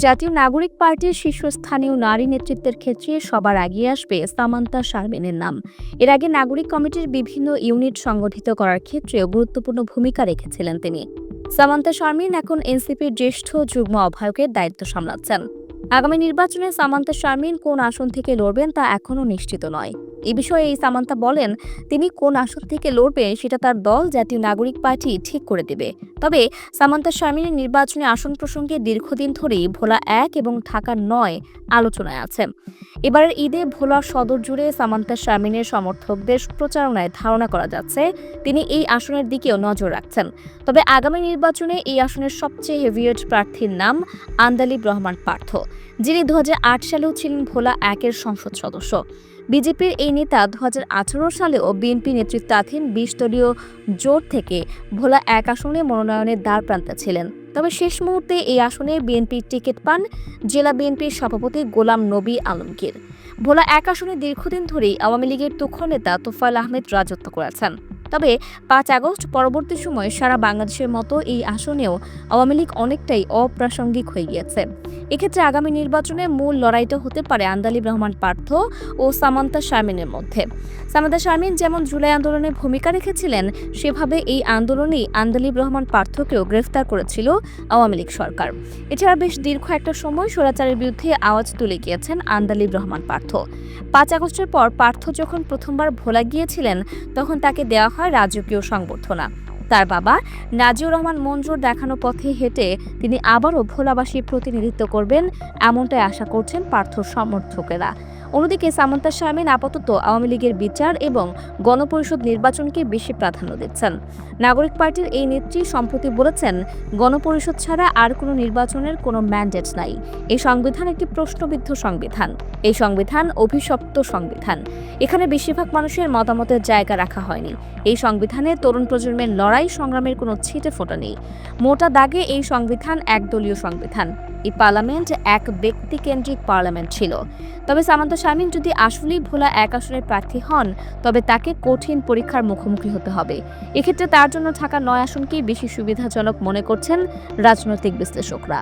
জাতীয় নাগরিক পার্টির শীর্ষস্থানীয় নারী নেতৃত্বের ক্ষেত্রে সবার এগিয়ে আসবে সামান্তা শারমিনের নাম। এর আগে নাগরিক কমিটির বিভিন্ন ইউনিট সংগঠিত করার ক্ষেত্রেও গুরুত্বপূর্ণ ভূমিকা রেখেছিলেন তিনি। সামান্তা শারমিন এখন এনসিপির জ্যেষ্ঠ যুগ্ম আহ্বায়কের দায়িত্ব সামলাচ্ছেন। আগামী নির্বাচনে সামান্তা শারমিন কোন আসন থেকে লড়বেন তা এখনও নিশ্চিত নয়। এ বিষয়ে এই সামান্তা বলেন, তিনি কোন আসন থেকে লড়বে সেটা তার দল, জাতীয় নাগরিক পার্টি ঠিক করে দেবে। তবে সামান্তা শারমিনের নির্বাচনী আসন প্রসঙ্গে দীর্ঘদিন ধরেই ভোলা এক এবং ঢাকা নয় আলোচনায় আছে। এবারের ঈদে ভোলা সদর জুড়ে সামান্তা শারমিনের সমর্থকদের প্রচারণায় ধারণা করা যাচ্ছে, তিনি এই আসনের দিকেও নজর রাখছেন। তবে আগামী নির্বাচনে এই আসনের সবচেয়ে হেভিয়েট প্রার্থীর নাম আন্দালিব রহমান পার্থ, যিনি দু সালেও ছিলেন ভোলা একের সংসদ সদস্য। বিজেপির এই নেতা দু সালেও বিএনপি নেতৃত্বাধীন বিশ দলীয় জোট থেকে। ভোলা এক আসনে মনোনয়নের দ্বার প্রান্তে ছিলেন। তবে শেষ মুহূর্তে এই আসনে বিএনপির টিকিট পান জেলা বিএনপির সভাপতি গোলাম নবী আলমগীর। ভোলা এক আসনে দীর্ঘদিন ধরেই আওয়ামী লীগের তুখর নেতা তোফাল আহমেদ রাজত্ব করেছেন। তবে পাঁচ আগস্ট পরবর্তী সময়ে সারা বাংলাদেশের মতো এই আসনেও আওয়ামী লীগ অনেকটাই অপ্রাসঙ্গিক হয়ে গিয়েছে। এক্ষেত্রে আগামী নির্বাচনে মূল লড়াইটা হতে পারে আন্দালিব রহমান পার্থ ও সামান্তা শারমিনের মধ্যে। সামান্তা শারমিন যেমন জুলাই আন্দোলনে ভূমিকা রেখেছিলেন, সেভাবে এই আন্দোলনেই আন্দালিব রহমান পার্থকেও গ্রেফতার করেছিল আওয়ামী লীগ সরকার। এছাড়া বেশ দীর্ঘ একটা সময় স্বৈরাচারের বিরুদ্ধে আওয়াজ তুলে গিয়েছেন আন্দালিব রহমান পার্থ। পাঁচ আগস্টের পর পার্থ যখন প্রথমবার ভোলা গিয়েছিলেন, তখন তাকে দেওয়া হয় রাজকীয় সংবর্ধনা। তার বাবা নাজিউর রহমান মঞ্জুর দেখানো পথে হেঁটে তিনি আবারও ভোলাবাসীর প্রতিনিধিত্ব করবেন এমনটাই আশা করছেন পার্থ সমর্থকেরা। অন্যদিকে সামন্তা শারমিন আপাতত আওয়ামী লীগের বিচার এবং গণপরিষদ নির্বাচনকে বেশি প্রাধান্য দিচ্ছেন। নাগরিক পার্টির এই নেত্রী সম্প্রতি বলেছেন, গণপরিষদ ছাড়া আর কোনো নির্বাচনের কোনো ম্যান্ডেট নাই। এই সংবিধান একটি প্রশ্নবিদ্ধ সংবিধান। এই সংবিধান অভিশপ্ত সংবিধান। এখানে বেশিরভাগ মানুষের মতামতের জায়গা রাখা হয়নি। এই সংবিধানে তরুণ প্রজন্মের লড়াই সংগ্রামের কোনো ছিটে ফোটা নেই। মোটা দাগে এই সংবিধান একদলীয় সংবিধান। এই পার্লামেন্ট এক ব্যক্তিকেন্দ্রিক পার্লামেন্ট ছিল। তবে সামান্ত শামীম যদি আসলেই ভোলা এক আসনের প্রার্থী হন, তবে তাকে কঠিন পরীক্ষার মুখোমুখি হতে হবে। এক্ষেত্রে তার জন্য থাকা নয় আসনকেই বেশি সুবিধাজনক মনে করছেন রাজনৈতিক বিশ্লেষকরা।